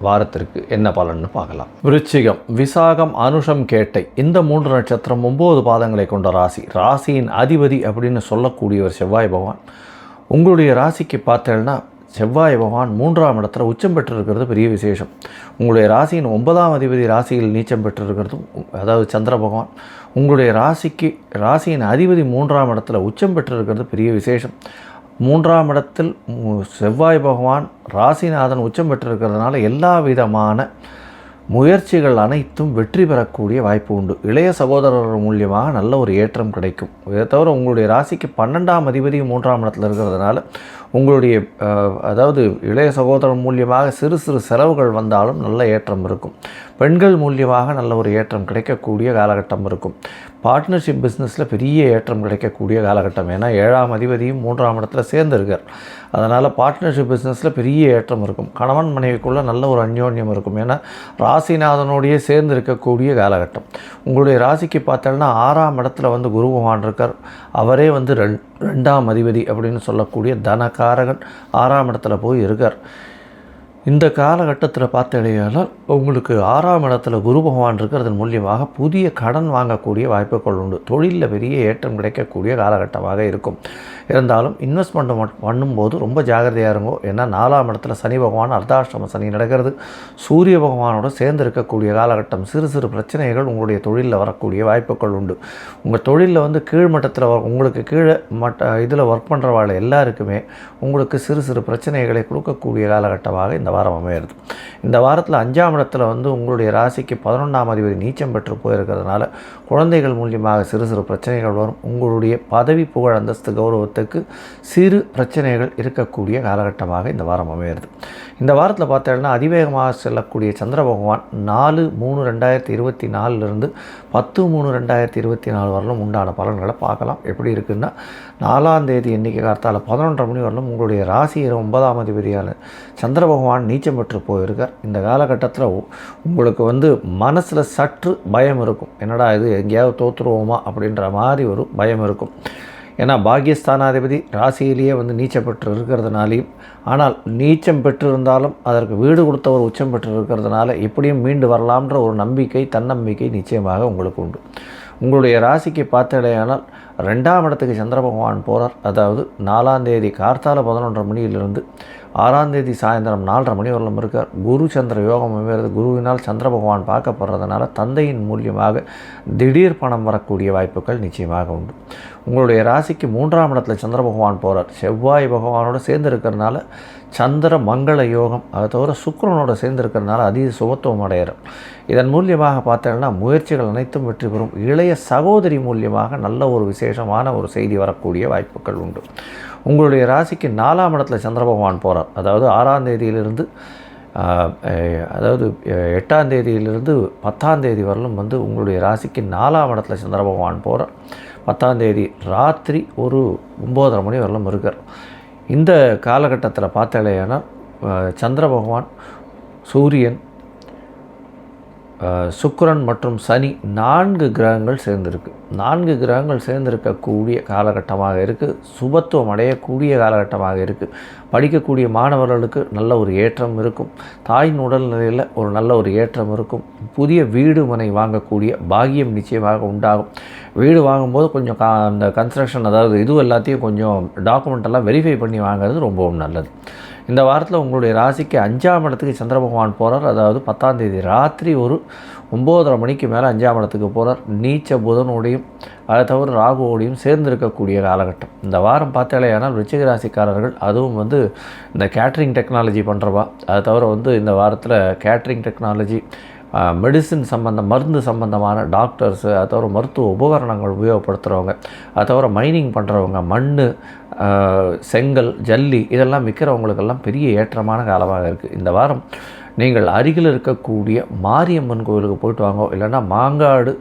வாரத்திற்கு என்ன பலன்னு பார்க்கலாம். விருச்சிகம் விசாகம் அனுஷம் கேட்டை இந்த மூன்று நட்சத்திரம் ஒம்பது பாதங்களை கொண்ட ராசி. ராசியின் அதிபதி அப்படின்னு சொல்லக்கூடியவர் செவ்வாய் பகவான். உங்களுடைய ராசிக்கு பார்த்தேன்னா செவ்வாய் பகவான் மூன்றாம் இடத்துல உச்சம் பெற்றிருக்கிறது பெரிய விசேஷம். உங்களுடைய ராசியின் ஒன்பதாம் அதிபதி ராசியில் நீச்சம் பெற்றிருக்கிறதும் அதாவது சந்திர பகவான். உங்களுடைய ராசிக்கு ராசியின் அதிபதி மூன்றாம் இடத்துல உச்சம் பெற்றிருக்கிறது பெரிய விசேஷம். மூன்றாம் இடத்தில் மு- செவ்வாய் பகவான் ராசிநாதன் உச்சம் பெற்றிருக்கிறதுனால எல்லா விதமான முயற்சிகள் அனைத்தும் வெற்றி பெறக்கூடிய வாய்ப்பு உண்டு. இளைய சகோதரர் மூலியமாக நல்ல ஒரு ஏற்றம் கிடைக்கும். இதை தவிர உங்களுடைய ராசிக்கு பன்னெண்டாம் அதிபதி மூன்றாம் இடத்துல இருக்கிறதுனால உங்களுடைய அதாவது இளைய சகோதரன் மூலியமாக சிறு சிறு செலவுகள் வந்தாலும் நல்ல ஏற்றம் இருக்கும். பெண்கள் மூலியமாக நல்ல ஒரு ஏற்றம் கிடைக்கக்கூடிய காலகட்டம் இருக்கும். பார்ட்னர்ஷிப் பிஸ்னஸில் பெரிய ஏற்றம் கிடைக்கக்கூடிய காலகட்டம். ஏன்னா ஏழாம் அதிபதியும் மூன்றாம் இடத்துல சேர்ந்துருக்கார். அதனால் பார்ட்னர்ஷிப் பிஸ்னஸில் பெரிய ஏற்றம் இருக்கும். கணவன் மனைவிக்குள்ளே நல்ல ஒரு அந்யோன்யம் இருக்கும். ஏன்னா ராசிநாதனோடையே சேர்ந்து இருக்கக்கூடிய காலகட்டம். உங்களுடைய ராசிக்கு பார்த்தோம்னா ஆறாம் இடத்துல வந்து குரு பகவான் இருக்கார். அவரே வந்து ரெண் ரெண்டாம் அதிபதி அப்படின்னு சொல்லக்கூடிய தனகாரகன் ஆறாம் இடத்துல போய் இருக்கார். இந்த காலகட்டத்தில் பார்த்தடையால் உங்களுக்கு ஆறாம் இடத்துல குரு பகவான் இருக்கிறதன் மூலியமாக புதிய கடன் வாங்கக்கூடிய வாய்ப்புகள் உண்டு. தொழிலில் பெரிய ஏற்றம் கிடைக்கக்கூடிய காலகட்டமாக இருக்கும். இருந்தாலும் இன்வெஸ்ட்மெண்ட் பண்ணும்போது ரொம்ப ஜாகிரதையாக இருங்கோ. ஏன்னா நாலாம் இடத்துல சனி பகவான் அர்த்தாஷ்டம சனி நடக்கிறது. சூரிய பகவானோட சேர்ந்து இருக்கக்கூடிய காலகட்டம் சிறு சிறு பிரச்சனைகள் உங்களுடைய தொழிலில் வரக்கூடிய வாய்ப்புகள் உண்டு. உங்கள் தொழிலில் வந்து கீழ்மட்டத்தில் உங்களுக்கு கீழே மட்ட இதில் ஒர்க் பண்ணுறவாள் எல்லாருக்குமே உங்களுக்கு சிறு சிறு பிரச்சனைகளை கொடுக்கக்கூடிய காலகட்டமாக இந்த வாரம் அமையிறது. இந்த வாரத்தில் அஞ்சாம் இடத்துல வந்து உங்களுடைய ராசிக்கு பதினொன்றாம் அதிபதி நீச்சம் பெற்று போயிருக்கிறதுனால குழந்தைகள் மூலியமாக சிறு சிறு பிரச்சனைகள் வரும். உங்களுடைய பதவி புகழ் அந்தஸ்து கௌரவத்துக்கு சிறு பிரச்சனைகள் இருக்கக்கூடிய காலகட்டமாக இந்த வாரம் அமையிறது. இந்த வாரத்தில் பார்த்தேன்னா அதிவேகமாக செல்லக்கூடிய சந்திர பகவான் நாலு மூணு ரெண்டாயிரத்தி இருபத்தி நாலுலேருந்து பத்து மூணு ரெண்டாயிரத்தி இருபத்தி நாலு வரலும் உண்டான பலன்களை பார்க்கலாம். எப்படி இருக்குன்னா நாலாம் தேதி எண்ணிக்கை காலத்தால் பதினொன்றரை மணி வரலும் உங்களுடைய ராசியில் ஒன்பதாம் அதிபதியான சந்திர பகவான் நீச்சம் பெற்று போயிருக்கார். இந்த காலகட்டத்தில் உங்களுக்கு வந்து மனசில் சற்று பயம் இருக்கும். என்னடா இது எங்கேயாவது தோற்றுருவோமா அப்படின்ற மாதிரி ஒரு பயம் இருக்கும். ஏன்னா பாகியஸ்தானாதிபதி ராசியிலேயே வந்து நீச்சம் பெற்று இருக்கிறதுனாலையும் ஆனால் நீச்சம் பெற்றிருந்தாலும் அதற்கு வீடு கொடுத்தவர் உச்சம் பெற்று இருக்கிறதுனால எப்படியும் மீண்டு வரலாம்ன்ற ஒரு நம்பிக்கை தன்னம்பிக்கை நிச்சயமாக உங்களுக்கு உண்டு. உங்களுடைய ராசிக்கு பார்த்தடையானால் ரெண்டாம் இடத்துக்கு சந்திர பகவான் போகிறார் அதாவது நாலாம் தேதி கார்த்தால பதினொன்றரை மணியிலிருந்து ஆறாம் தேதி சாயந்தரம் நாலரை மணி வரலும் இருக்கார். குரு சந்திர யோகம் அமைகிறது. குருவினால் சந்திர பகவான் பார்க்கப்படுறதுனால தந்தையின் மூலியமாக திடீர் பணம் வரக்கூடிய வாய்ப்புகள் நிச்சயமாக உண்டு. உங்களுடைய ராசிக்கு மூன்றாம் இடத்துல சந்திர பகவான் போகிறார் செவ்வாய் பகவானோட சேர்ந்து இருக்கிறதுனால சந்திர மங்கள யோகம் அதை தவிர சுக்கரனோட சேர்ந்திருக்கிறதுனால அதீத சுகத்துவம் அடையிறோம். இதன் மூலியமாக பார்த்தீங்கன்னா முயற்சிகள் அனைத்தும் வெற்றி பெறும். இளைய சகோதரி மூலியமாக நல்ல ஒரு விசேஷமான ஒரு செய்தி வரக்கூடிய வாய்ப்புகள் உண்டு. உங்களுடைய ராசிக்கு நாலாம் இடத்துல சந்திர பகவான் போகிறார் அதாவது ஆறாம் தேதியிலிருந்து அதாவது எட்டாம் தேதியிலிருந்து பத்தாம் தேதி வரலும் வந்து உங்களுடைய ராசிக்கு நாலாம் இடத்துல சந்திர பகவான் போகிறார் பத்தாம் தேதி ராத்திரி ஒரு ஒம்போதரை மணி வரலும் இருக்கார். இந்த காலகட்டத்தில் பார்த்தாலேயானால் சந்திர பகவான் சூரியன் சுக்கரன் மற்றும் சனி நான்கு கிரகங்கள் சேர்ந்திருக்கு. நான்கு கிரகங்கள் சேர்ந்திருக்கக்கூடிய காலகட்டமாக இருக்குது சுபத்துவம் அடையக்கூடிய காலகட்டமாக இருக்குது படிக்கக்கூடிய மாணவர்களுக்கு நல்ல ஒரு ஏற்றம் இருக்கும். தாயின் உடல்நிலையில் ஒரு நல்ல ஒரு ஏற்றம் இருக்கும். புதிய வீடு மனை வாங்கக்கூடிய பாகியம் நிச்சயமாக உண்டாகும். வீடு வாங்கும்போது கொஞ்சம் கா அந்த கன்ஸ்ட்ரக்ஷன் அதாவது இது எல்லாத்தையும் கொஞ்சம் டாக்குமெண்ட் எல்லாம் வெரிஃபை பண்ணி வாங்குறது ரொம்பவும் நல்லது. இந்த வாரத்தில் உங்களுடைய ராசிக்கு அஞ்சாம் இடத்துக்கு சந்திர பகவான் போகிறார் அதாவது பத்தாம் தேதி ராத்திரி ஒரு ஒம்போதரை மணிக்கு மேலே அஞ்சாம் இடத்துக்கு போகிறார் நீச்ச புதனோடையும் அதை தவிர ராகுவோடையும் சேர்ந்து இருக்கக்கூடிய காலகட்டம். இந்த வாரம் பார்த்தாலேயானால் ரிச்சிக ராசிக்காரர்கள் அதுவும் வந்து இந்த கேட்ரிங் டெக்னாலஜி பண்ணுறவா அதை தவிர வந்து இந்த வாரத்தில் கேட்ரிங் டெக்னாலஜி மெடிசின் சம்மந்தம் மருந்து சம்மந்தமான டாக்டர்ஸு அது தவிர மருத்துவ உபகரணங்கள் உபயோகப்படுத்துகிறவங்க அது தவிர மைனிங் பண்ணுறவங்க மண் செங்கல் ஜல்லி இதெல்லாம் விற்கிறவங்களுக்கெல்லாம் பெரிய ஏற்றமான காலமாக இருக்குது இந்த வாரம் நீங்கள் அருகில் இருக்கக்கூடிய மாரியம்மன் கோவிலுக்கு போயிட்டு வாங்கோ இல்லைன்னா மாங்காடு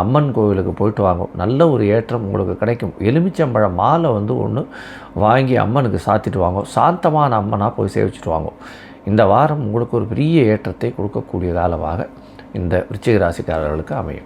அம்மன் கோவிலுக்கு போயிட்டு வாங்கோ. நல்ல ஒரு ஏற்றம் உங்களுக்கு கிடைக்கும். எலுமிச்சம்பழ மாலை வந்து ஒன்று வாங்கி அம்மனுக்கு சாத்திட்டு வாங்கோ. சாந்தமான அம்மனாக போய் சேவிச்சுட்டு வாங்கோ. இந்த வாரம் உங்களுக்கு ஒரு பெரிய ஏற்றத்தை கொடுக்கக்கூடியதாலவாக இந்த விருச்சிக ராசிக்காரர்களுக்கு அமையும்.